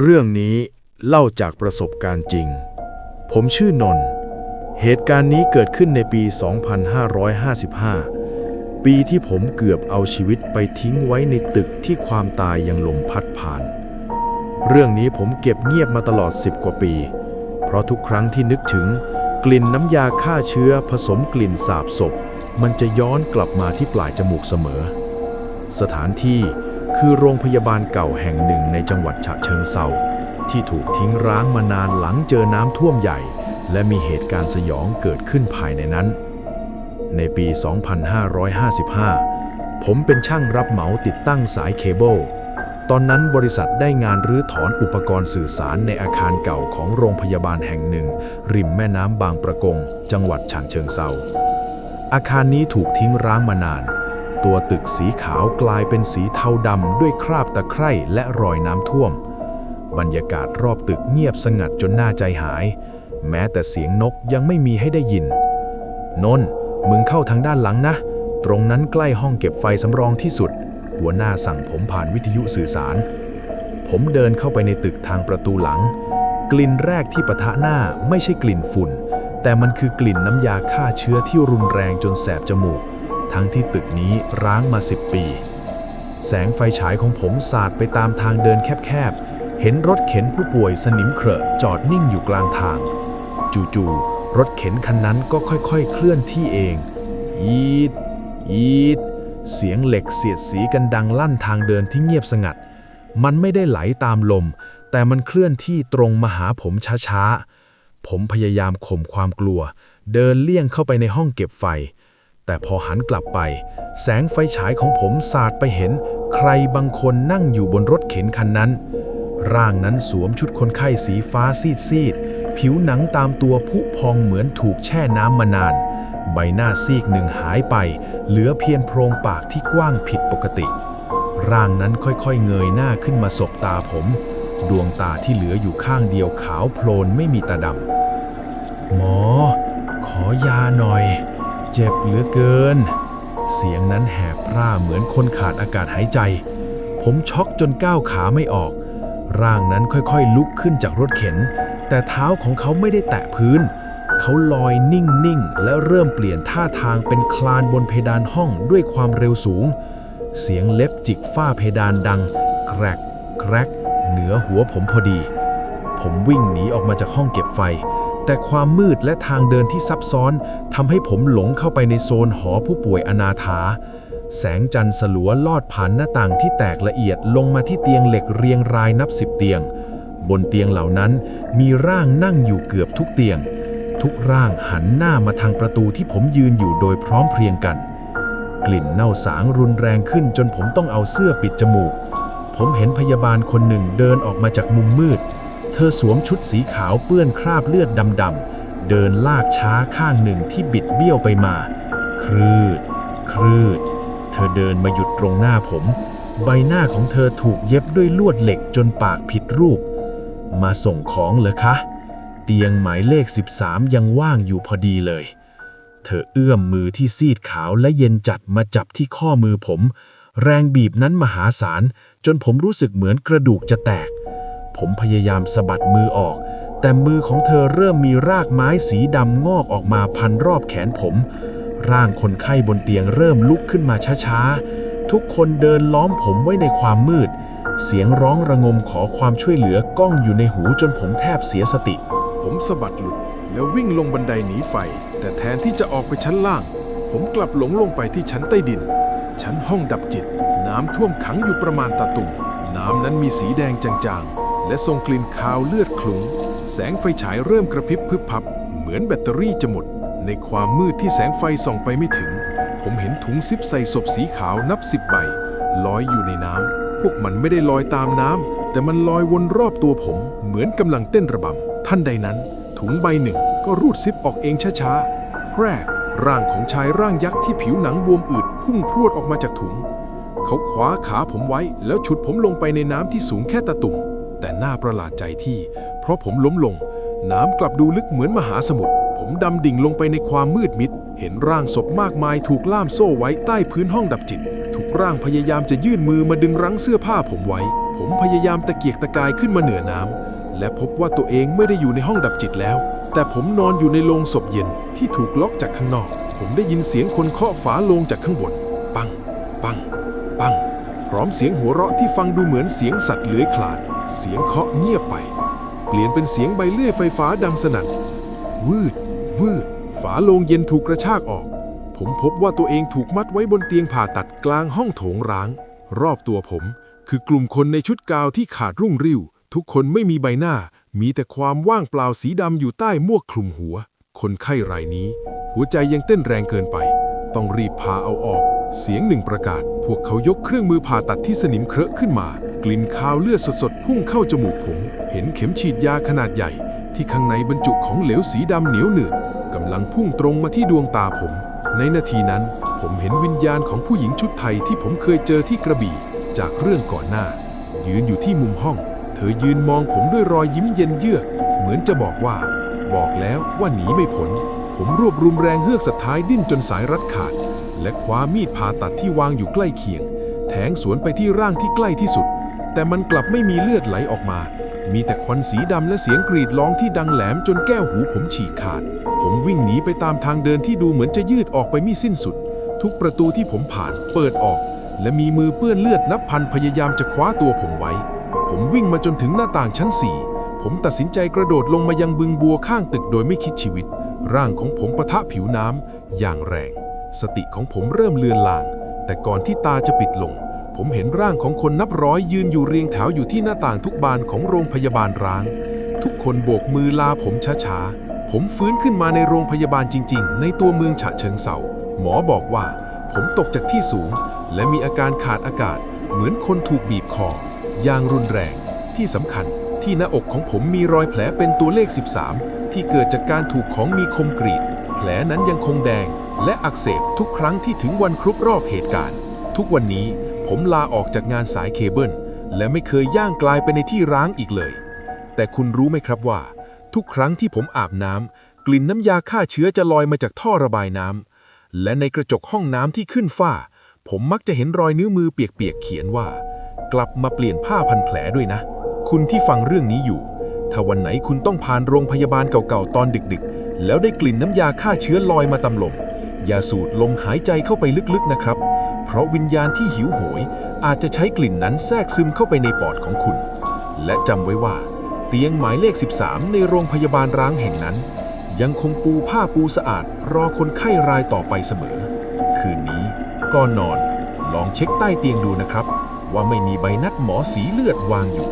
เรื่องนี้เล่าจากประสบการณ์จริง ผมชื่อนนท์เหตุการณ์นี้เกิดขึ้นในปี 2555 ปีที่ผมเกือบเอาชีวิตไปทิ้งไว้ในตึกที่ความตายยังลมพัดผ่าน เรื่องนี้ผมเก็บเงียบมาตลอด 10 กว่าปี เพราะทุกครั้งที่นึกถึง กลิ่นน้ำยาฆ่าเชื้อผสมกลิ่นสาบศพ มันจะย้อนกลับมาที่ปลายจมูกเสมอ สถานที่ คือโรงพยาบาลเก่าแห่งหนึ่งในจังหวัดฉะเชิงเซาที่ถูกทิ้งร้างมานานหลังเจอน้ำท่วมใหญ่ และมีเหตุการณ์สยองเกิดขึ้นภายในนั้น ในปี 2555 ผมเป็นช่างรับเหมาติดตั้งสายเคเบิลตอนนั้นบริษัทได้งานรื้อถอนอุปกรณ์สื่อสารในอาคารเก่าของโรงพยาบาลแห่งหนึ่ง ริมแม่น้ำบางประกง จังหวัดฉะเชิงเซาอาคารนี้ถูกทิ้งร้างมานาน ตัวตึกสีขาวกลายเป็นสีเทาดำด้วยคราบตะไคร่และรอยน้ำท่วม บรรยากาศรอบตึกเงียบสงัดจนน่าใจหาย แม้แต่เสียงนกยังไม่มีให้ได้ยิน นน มึงเข้าทางด้านหลังนะ ตรงนั้นใกล้ห้องเก็บไฟสำรองที่สุด หัวหน้าสั่งผมผ่านวิทยุสื่อสาร ผมเดินเข้าไปในตึกทางประตูหลัง กลิ่นแรกที่ปะทะหน้าไม่ใช่กลิ่นฝุ่น แต่มันคือกลิ่นน้ำยาฆ่าเชื้อที่รุนแรงจนแสบจมูก ทั้งที่ตึกนี้ร้างมา10ปี แสงไฟฉายของผมสาดไปตามทางเดินแคบๆ เห็นรถเข็นผู้ป่วยสนิมเครอะจอดนิ่งอยู่กลางทาง จู่ๆรถเข็นคันนั้นก็ค่อยๆ เคลื่อนที่เอง ยีด ยีด เสียงเหล็กเสียดสีกันดังลั่นทางเดินที่เงียบสงัด มันไม่ได้ไหลตามลม แต่มันเคลื่อนที่ตรงมาหาผมช้าๆ ผมพยายามข่มความกลัว เดินเลี่ยงเข้าไปในห้องเก็บไฟ แต่พอหันกลับไป แสงไฟฉายของผมสาดไปเห็น ใครบางคนนั่งอยู่บนรถเข็นคันนั้น ร่างนั้นสวมชุดคนไข้สีฟ้าซีดๆ ผิวหนังตามตัวผุพองเหมือนถูกแช่น้ำมานาน ใบหน้าซีกหนึ่งหายไป เหลือเพียงโพรงปากที่กว้างผิดปกติ ร่างนั้นค่อยๆ เงยหน้าขึ้นมาสบตาผม ดวงตาที่เหลืออยู่ข้างเดียวขาวโพลนไม่มีตาดำหมอ ขอยาหน่อย เจ็บเหลือเกิน เสียงนั้นแหบพร่าเหมือนคนขาดอากาศหายใจ ผมช็อกจนก้าวขาไม่ออก ร่างนั้นค่อยๆ ลุกขึ้นจากรถเข็น แต่เท้าของเขาไม่ได้แตะพื้น เขาลอยนิ่งๆ และเริ่มเปลี่ยนท่าทางเป็นคลานบนเพดานห้องด้วยความเร็วสูง เสียงเล็บจิกฝ้าเพดานดัง แกรกแกรกเหนือหัวผมพอดี ผมวิ่งหนีออกมาจากห้องเก็บไฟ แต่ความมืดและทางเดินที่ซับซ้อนทำให้ผมหลงเข้าไปในโซนหอผู้ป่วยอนาถา แสงจันทร์สลัวลอดผ่านหน้าต่างที่แตกละเอียดลงมาที่เตียงเหล็กเรียงรายนับสิบเตียง บนเตียงเหล่านั้นมีร่างนั่งอยู่เกือบทุกเตียง ทุกร่างหันหน้ามาทางประตูที่ผมยืนอยู่โดยพร้อมเพรียงกัน กลิ่นเน่าสางรุนแรงขึ้นจนผมต้องเอาเสื้อปิดจมูก ผมเห็นพยาบาลคนหนึ่งเดินออกมาจากมุมมืด เธอสวมชุดสีขาวเปื้อนคราบเลือดดำๆ เดินลากช้าข้างหนึ่งที่บิดเบี้ยวไปมา ครืด ครืด เธอเดินมาหยุดตรงหน้าผม ใบหน้าของเธอถูกเย็บด้วยลวดเหล็กจนปากผิดรูป มาส่งของเหรอคะ เตียงหมายเลข 13 ยังว่างอยู่พอดีเลย เธอเอื้อมมือที่ซีดขาวและเย็นจัดมาจับที่ข้อมือผม แรงบีบนั้นมหาศาลจนผมรู้สึกเหมือนกระดูกจะแตก ผมพยายามสะบัดมือออก แต่มือของเธอเริ่มมีรากไม้สีดำงอกออกมาพันรอบแขนผม ร่างคนไข้บนเตียงเริ่มลุกขึ้นมาช้าๆ ทุกคนเดินล้อมผมไว้ในความมืด เสียงร้องระงมขอความช่วยเหลือก้องอยู่ในหูจนผมแทบเสียสติ ผมสะบัดหลุดแล้ววิ่งลงบันไดหนีไฟ แต่แทนที่จะออกไปชั้นล่าง ผมกลับหลงลงไปที่ชั้นใต้ดิน ชั้นห้องดับจิต น้ำท่วมขังอยู่ประมาณตาตุ่มน้ำนั้นมีสีแดงจางๆ และส่งกลิ่นคาวเลือดคลุ้งแสงไฟฉายเริ่มกระพริบพึบพับ เหมือนแบตเตอรี่จะหมด ในความมืดที่แสงไฟส่องไปไม่ถึง ผมเห็นถุงซิปใส่ศพสีขาวนับสิบใบลอยอยู่ในน้ำ พวกมันไม่ได้ลอยตามน้ำ แต่มันลอยวนรอบตัวผม เหมือนกำลังเต้นระบำ ท่านใดนั้น ถุงใบหนึ่งก็รูดซิปออกเองช้าๆ แครกร่างของชายร่างยักษ์ที่ผิวหนังบวมอืดพุ่งพรวดออกมาจากถุง เขาขวาขาผมไว้แล้วฉุดผมลงไปในน้ำที่สูงแค่ตะตุ่ม แต่น่าประหลาดใจที่ เพราะผมล้มลง น้ำกลับดูลึกเหมือนมหาสมุทรผมดำดิ่งลงไปในความมืดมิด เห็นร่างศพมากมายถูกล่ามโซ่ไว้ใต้พื้นห้องดับจิต ทุกร่างพยายามจะยื่นมือมาดึงรั้งเสื้อผ้าผมไว้ ผมพยายามตะเกียกตะกายขึ้นมาเหนือน้ำและพบว่าตัวเองไม่ได้อยู่ในห้องดับจิตแล้ว แต่ผมนอนอยู่ในโรงศพเย็นที่ถูกล็อกจากข้างนอก ผมได้ยินเสียงคนเคาะฝาโลงจากข้างบน ปัง ปังปง ร้อมเสียงหัวเราะที่ฟังดูเหมือนเสียงสัตว์เลื้อยคลาน เสียงเคาะเงียบไป เปลี่ยนเป็นเสียงใบเลื่อยไฟฟ้าดังสนั่น วืด วืด ฝาโลงเย็นถูกกระชากออก ผมพบว่าตัวเองถูกมัดไว้บนเตียงผ่าตัดกลางห้องโถงร้าง รอบตัวผม คือกลุ่มคนในชุดกาวที่ขาดรุ่งริ่ว ทุกคนไม่มีใบหน้า มีแต่ความว่างเปล่าสีดำอยู่ใต้มวกคลุมหัว คนไข้รายนี้ หัวใจยังเต้นแรงเกินไป ต้องรีบพาเอาออก เสียงหนึ่งประกาศ พวกเขายกเครื่องมือผ่าตัดที่สนิมเครอะขึ้นมา กลิ่นคาวเลือดสดๆ พุ่งเข้าจมูกผม เห็นเข็มฉีดยาขนาดใหญ่ ที่ข้างในบรรจุของเหลวสีดำเหนียวหนืดกำลังพุ่งตรงมาที่ดวงตาผม ในนาทีนั้น ผมเห็นวิญญาณของผู้หญิงชุดไทยที่ผมเคยเจอที่กระบี่ จากเรื่องก่อนหน้า ยืนอยู่ที่มุมห้อง เธอยืนมองผมด้วยรอยยิ้มเย็นเยือก เหมือนจะบอกว่า บอกแล้วว่าหนีไม่พ้นผมรวบรวมแรงเฮือกสุดท้ายดิ้นจนสายรัดขาด และคว้ามีดผ่าตัดที่วางอยู่ใกล้เคียง แทงสวนไปที่ร่างที่ใกล้ที่สุด แต่มันกลับไม่มีเลือดไหลออกมา มีแต่ควันสีดำและเสียงกรีดร้องที่ดังแหลมจนแก้วหูผมฉีกขาด ผมวิ่งหนีไปตามทางเดินที่ดูเหมือนจะยืดออกไปไม่สิ้นสุด ทุกประตูที่ผมผ่านเปิดออก และมีมือเปื้อนเลือดนับพันพยายามจะคว้าตัวผมไว้ ผมวิ่งมาจนถึงหน้าต่างชั้นสี่ผมตัดสินใจกระโดดลงมายังบึงบัวข้างตึกโดยไม่คิดชีวิต ร่างของผมปะทะผิวน้ำอย่างแรง สติของผมเริ่มเลือนลาง แต่ก่อนที่ตาจะปิดลง ผมเห็นร่างของคนนับร้อยยืนอยู่เรียงแถวอยู่ที่หน้าต่างทุกบานของโรงพยาบาลร้าง ทุกคนโบกมือลาผมช้าๆ ผมฟื้นขึ้นมาในโรงพยาบาลจริง ๆ ในตัวเมืองฉะเชิงเซาหมอบอกว่า ผมตกจากที่สูง และมีอาการขาดอากาศ เหมือนคนถูกบีบคอ อย่างรุนแรง ที่สำคัญที่หน้าอกของผมมีรอยแผลเป็นตัวเลข 13 ที่เกิดจากการถูกของมีคมกรีด ลนั้นยังคงแดงและอักเสบทุกครั้งที่ถึงวันครบรอบเหตุการณ์ ทุกวันนี้ผมลาออกจากงานสายเคเบิล และไม่เคยย่างกลายไปในที่ร้างอีกเลย แต่คุณรู้ไหมครับว่า ทุกครั้งที่ผมอาบน้ำกลิ่นน้ำยาฆ่าเชื้อจะลอยมาจากท่อระบายน้ำและในกระจกห้องน้ำที่ขึ้นฝ้า ผมมักจะเห็นรอยนิ้วมือเปียกๆเขียนว่า กลับมาเปลี่ยนผ้าพันแผลด้วยนะ คุณที่ฟังเรื่องนี้อยู่ ถ้าวันไหนคุณต้องผ่านโรงพยาบาลเก่าๆตอนดึกๆ แล้วได้กลิ่นน้ำยาฆ่าเชื้อลอยมาตำลมอย่าสูดลมหายใจเข้าไปลึกๆนะครับ เพราะวิญญาณที่หิวโหย อาจจะใช้กลิ่นนั้นแทรกซึมเข้าไปในปอดของคุณ และจำไว้ว่า เตียงหมายเลข 13 ในโรงพยาบาลร้างแห่งนั้น ยังคงปูผ้าปูสะอาด รอคนไข้รายต่อไปเสมอ คืนนี้ก่อนนอน ลองเช็คใต้เตียงดูนะครับ ว่าไม่มีใบนัดหมอสีเลือดวางอยู่